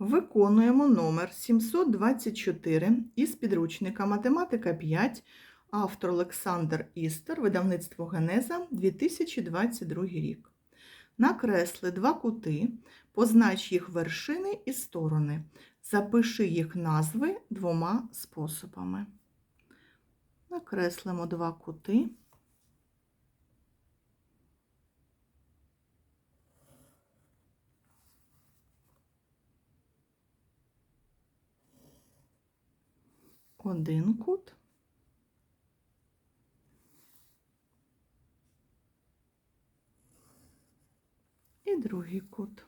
Виконуємо номер 724 із підручника Математика 5, автор Олександр Істер, видавництво Генеза, 2022 рік. Накресли два кути, познач їх вершини і сторони. Запиши їх назви двома способами. Накреслимо два кути. Один кут. І другий кут.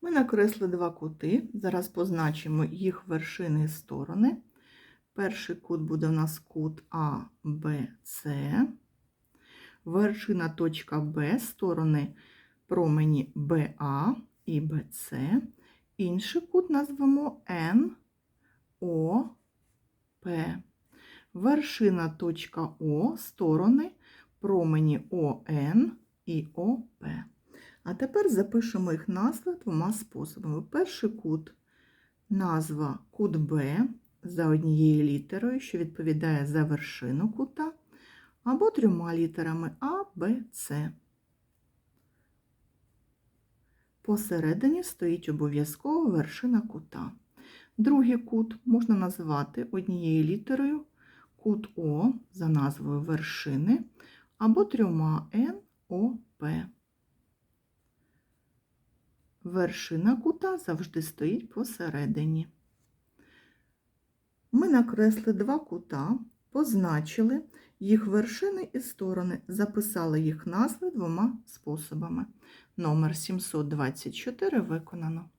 Ми накресли два кути. Зараз позначимо їх вершини і сторони. Перший кут буде у нас кут А, Б, С. Вершина точка Б, сторони промені БА і БЦ. Інший кут назвемо Н, О, Вершина точка О, сторони промені ОН і ОП. А тепер запишемо їх назви двома способами. Перший кут назва кут Б за однією літерою, що відповідає за вершину кута, або трьома літерами А, Б, С. Посередині стоїть обов'язково вершина кута. Другий кут можна назвати однією літерою кут О за назвою вершини або трьома Н, О, П. Вершина кута завжди стоїть посередині. Ми накресли два кута, позначили їх вершини і сторони, записали їх назви двома способами. Номер 724 виконано.